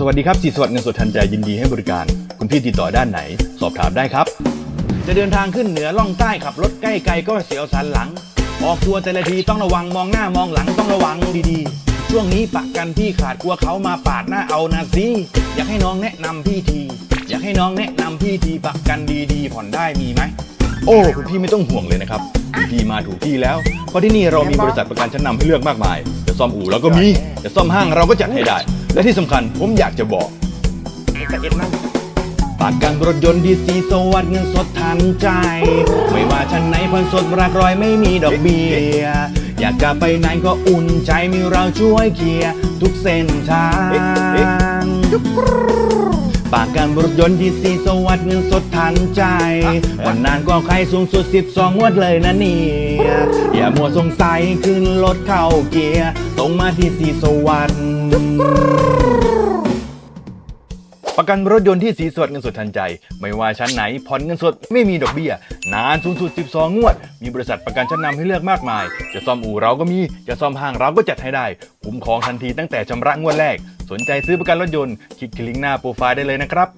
สวัสดีครับสีสวัสดิ์เงินสดทันใจยินดีให้บริการ คุณพี่ติดต่อด้านไหน สอบถามได้ครับ จะเดินทางขึ้นเหนือล่องใต้ขับรถใกล้ไกลก็เสียวสันหลัง ออกตัวแต่ละทีต้องระวังมองหน้ามองหลังต้องระวังดีๆ ช่วงนี้ปะกันพี่ขาดกลัวเขามาปาดหน้าเอานะสิอยากให้น้องแนะนำพี่ที อยากให้น้องแนะนำพี่ทีปะกันดีๆ ผ่อนได้มีไหมโอ้คุณพี่ไม่ต้องห่วงเลยนะครับคุณพี่มาถูกที่แล้วเพราะที่นี่เรามีบริษัทประกันชั้นนำให้เลือกมากมายจะซ่อมอู่เราก็มีจะซ่อมห้างเราก็จัดให้ได้ และที่สำคัญผมอยากจะบอกปากกันรถยนต์ดีซีสวัสดิ์เงินสดทันใจ ไม่ว่าชั้นไหนผ่อนสดรักรอยไม่มีดอกเบี้ย อยากจะไปไหนก็อุ่นใจมีเราช่วยเคลียร์ทุกเส้นทางปากกัน รถยนต์ดีซีสวัสดิ์เงินสดทันใจ วันนานก็ใครสูงสุด 12งวดเลยนะเนี่ย อย่ามัวสงสัยขึ้นรถเข้าเกียร์ตรงมาที่สีสวัสดิ์ประกันรถยนต์ที่สีสวัสดิ์เงินสดทันใจ ไม่ว่าชั้นไหนผ่อนเงินสดไม่มีดอกเบี้ย นานสูงสุด 12 งวด มีบริษัทประกันชั้นนำให้เลือกมากมาย จะซ่อมอู่เราก็มี จะซ่อมห้างเราก็จัดให้ได้ คุ้มครองทันทีตั้งแต่ชำระงวดแรก สนใจซื้อประกันรถยนต์คลิกลิงก์หน้าโปรไฟล์ได้เลยนะครับ